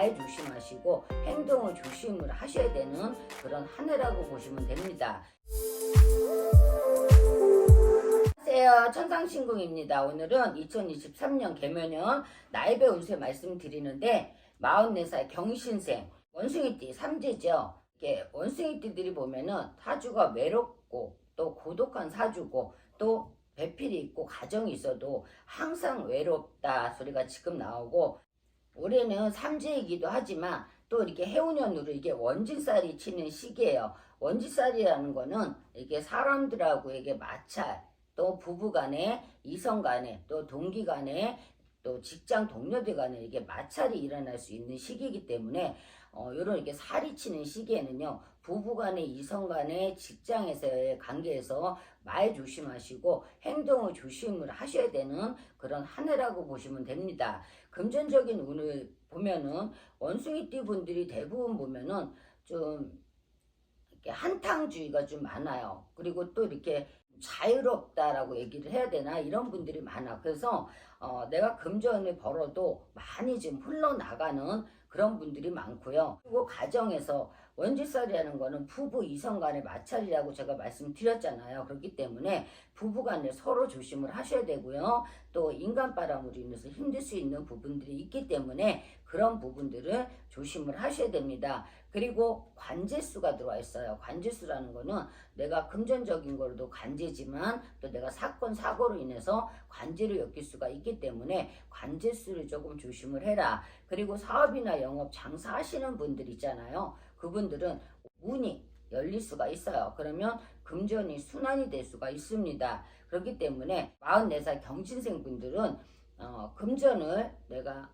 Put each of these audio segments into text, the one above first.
말 조심하시고 행동을 조심을 하셔야 되는 그런 한 해라고 보시면 됩니다. 천상신궁입니다. 오늘은 2023년 개면연 나이배 운세 말씀드리는데 44살 경신생 원숭이띠 삼재죠. 이게 원숭이띠들이 보면은 사주가 외롭고 또 고독한 사주고 또 배필이 있고 가정이 있어도 항상 외롭다 소리가 지금 나오고 올해는 삼재이기도 하지만 또 이렇게 해운년으로 이게 원진살이 치는 시기예요. 원진살이라는 거는 이게 사람들하고 이게 마찰 또 부부 간에 이성 간에 또 동기 간에 또 직장 동료들 간에 이게 마찰이 일어날 수 있는 시기이기 때문에 어, 이런 이렇게 살이 치는 시기에는요 부부간의 이성간의 직장에서의 관계에서 말 조심하시고 행동을 조심을 하셔야 되는 그런 한 해라고 보시면 됩니다. 금전적인 운을 보면은 원숭이띠 분들이 대부분 보면은 좀 이렇게 한탕주의가 좀 많아요. 그리고 또 이렇게 자유롭다라고 얘기를 해야 되나 이런 분들이 많아. 그래서 어, 내가 금전을 벌어도 많이 지금 흘러나가는 그런 분들이 많고요. 그리고 가정에서 원지살이라는 거는 부부 이성 간의 마찰이라고 제가 말씀드렸잖아요. 그렇기 때문에 부부 간에 서로 조심을 하셔야 되고요. 또 인간 바람으로 인해서 힘들 수 있는 부분들이 있기 때문에 그런 부분들을 조심을 하셔야 됩니다. 그리고 관제수가 들어와 있어요. 관제수라는 거는 내가 금전적인 걸로도 관제지만 또 내가 사건 사고로 인해서 관제를 엮일 수가 있기 때문에 관제수를 조금 조심을 해라. 그리고 사업이나 영업 장사하시는 분들 있잖아요. 그분들은 문이 열릴 수가 있어요. 그러면 금전이 순환이 될 수가 있습니다. 그렇기 때문에 44살 경신생 분들은 어, 금전을 내가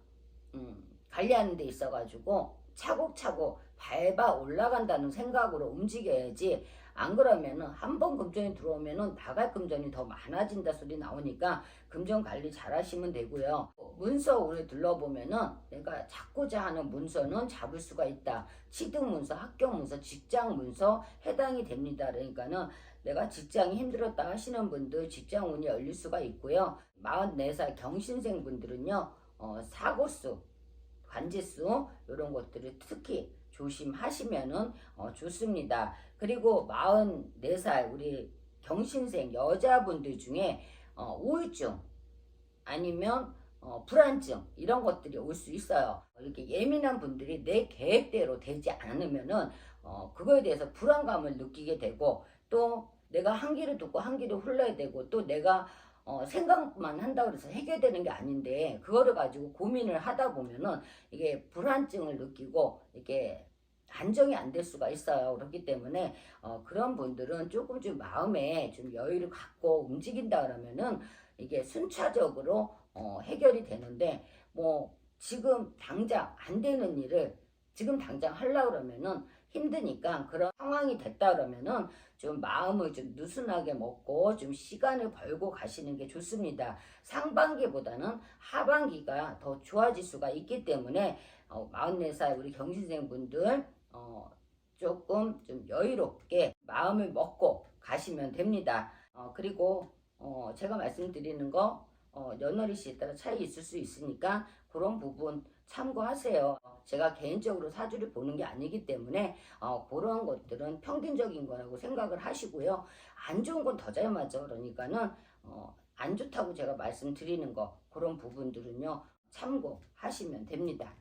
음, 관리하는 데 있어가지고 차곡차곡 밟아 올라간다는 생각으로 움직여야지 안 그러면은 한 번 금전이 들어오면은 나갈 금전이 더 많아진다 소리 나오니까 금전 관리 잘 하시면 되고요. 문서 오늘 둘러보면은 내가 잡고자 하는 문서는 잡을 수가 있다. 취득 문서, 합격 문서, 직장 문서 해당이 됩니다. 그러니까는 내가 직장이 힘들었다 하시는 분들 직장 운이 열릴 수가 있고요. 44살 경신생 분들은요. 어, 사고수, 관제수 이런 것들을 특히 조심하시면은 어, 좋습니다. 그리고 44살 우리 경신생 여자분들 중에 어, 우울증 아니면 어, 불안증 이런 것들이 올 수 있어요. 이렇게 예민한 분들이 내 계획대로 되지 않으면은 어, 그거에 대해서 불안감을 느끼게 되고 또 내가 한 길을 듣고 한 길을 흘러야 되고 또 내가 어, 생각만 한다고 해서 해결되는 게 아닌데 그거를 가지고 고민을 하다 보면은 이게 불안증을 느끼고 이게 안정이 안 될 수가 있어요. 그렇기 때문에 어, 그런 분들은 조금 좀 마음에 좀 여유를 갖고 움직인다 그러면은 이게 순차적으로 어, 해결이 되는데 뭐 지금 당장 안 되는 일을 지금 당장 하려고 그러면은 힘드니까 그런 상황이 됐다 그러면은 좀 마음을 좀 느슨하게 먹고 좀 시간을 벌고 가시는 게 좋습니다. 상반기보다는 하반기가 더 좋아질 수가 있기 때문에 어, 44살 우리 경신생 분들 어, 조금 좀 여유롭게 마음을 먹고 가시면 됩니다. 어, 그리고 어, 제가 말씀드리는 거 어, 연월이 씨에 따라 차이 있을 수 있으니까 그런 부분 참고하세요. 제가 개인적으로 사주를 보는 게 아니기 때문에 어, 그런 것들은 평균적인 거라고 생각을 하시고요. 안 좋은 건 더 잘 맞아. 그러니까는 어, 안 좋다고 제가 말씀드리는 거 그런 부분들은요. 참고하시면 됩니다.